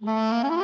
嗯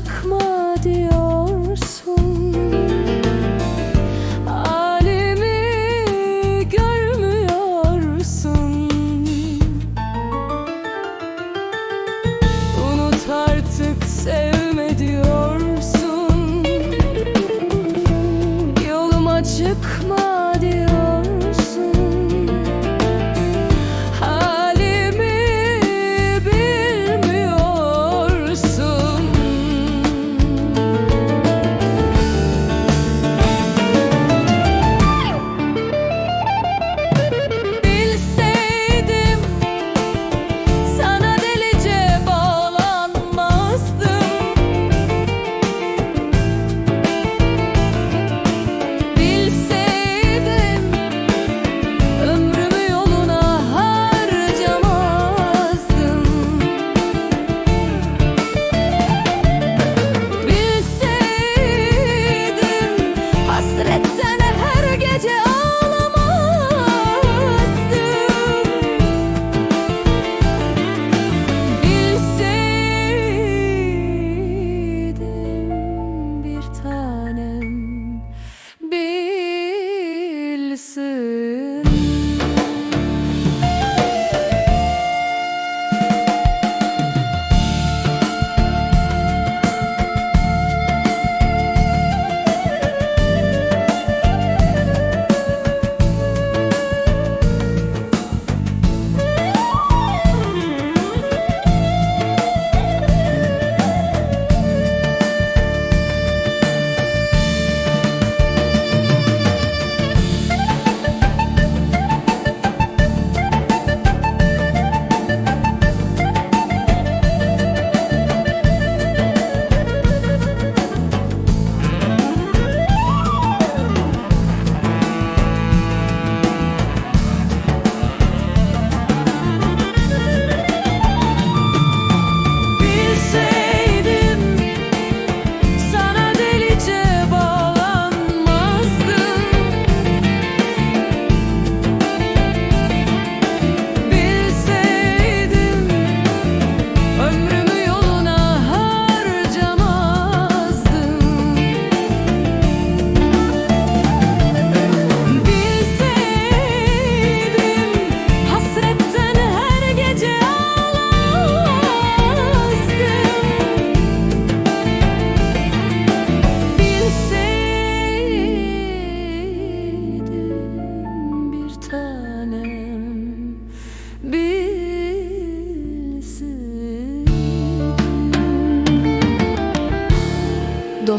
çıkma diyorsun. Alemi görmüyorsun. Unut artık sevme diyorsun. Yoluma çıkma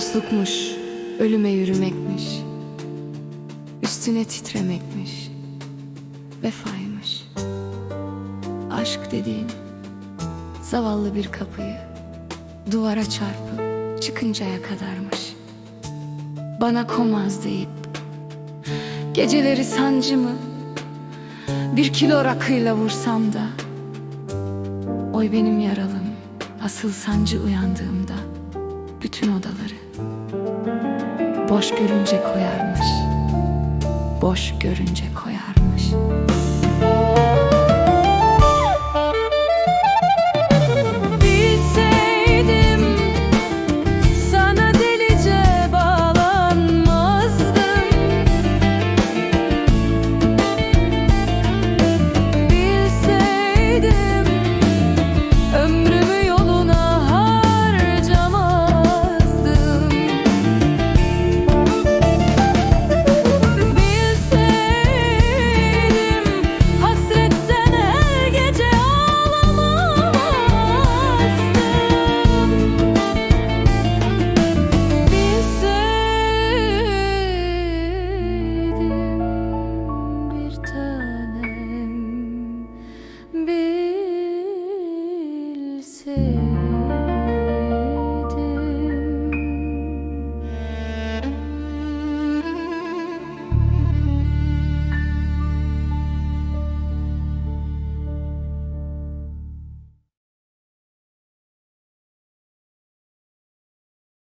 dostlukmuş, ölüme yürümekmiş. Üstüne titremekmiş. Vefaymış. Aşk dediğin zavallı bir kapıyı duvara çarpıp çıkıncaya kadarmış. Bana komaz deyip geceleri sancımı bir kilo rakıyla vursam da Oy benim yaralım asıl sancı uyandığımda bütün odaları boş görünce koyarmış. Boş görünce